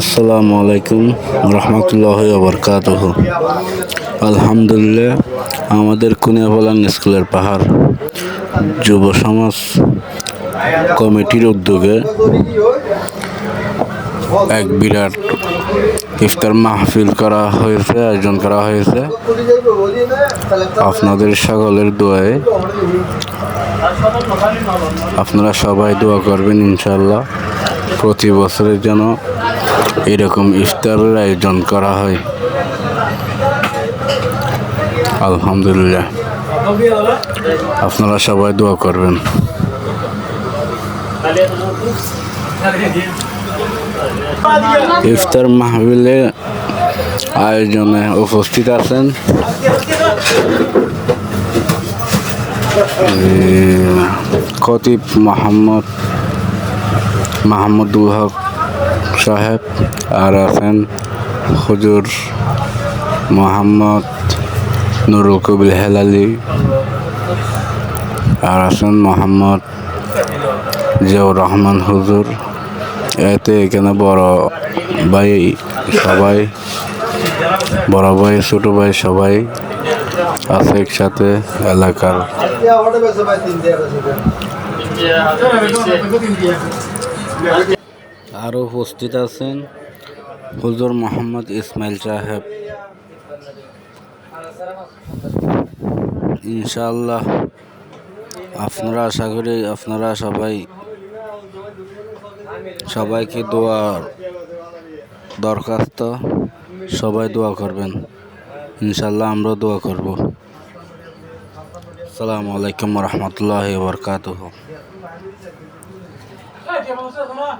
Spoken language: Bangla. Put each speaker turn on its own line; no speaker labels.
আসসালামু আলাইকুম রহমতুল্লাহ বরকাত আলহামদুলিল্লাহ, আমাদের কুনিয়াপালান স্কুলের পাহাড় যুব সমাজ কমিটির উদ্যোগে এক বিরাট ইফতার মাহফিল করা হয়েছে, আয়োজন করা হয়েছে। আপনাদের সকলের দোয়ায় আপনারা সবাই দোয়া করবেন ইনশাল্লাহ প্রতি বছরের যেন এরকম ইফতারের আয়োজন করা হয়। আলহামদুলিল্লাহ। আপনারা সবাই দোয়া করবেন। ইফতার মাহবিলে আয়োজনে উপস্থিত আছেন। খতিব মোহাম্মদ মাহমুদুল হক সাহেব, আর আছেন হুজুর মোহাম্মদ নুরুল কবির হেলালি, আর আছেন মোহাম্মদ জিয়াউর রহমান হুজুর। এতে এখানে বড় ভাই সবাই, বড় ভাই, ছোট ভাই সবাই আছে একসাথে এলাকার। আরও উপস্থিত আছেন হুজুর মোহাম্মদ ইসমাইল সাহেব। ইনশাআল্লাহ, আপনারা আশা করি আপনারা সবাই, সবাইকে দোয়ার দরখাস্ত, সবাই দোয়া করবেন। ইনশাল্লাহ আমরা দোয়া করব। আসসালামু আলাইকুম রহমতুল্লাহ বরকাতুহ।
解放是什么？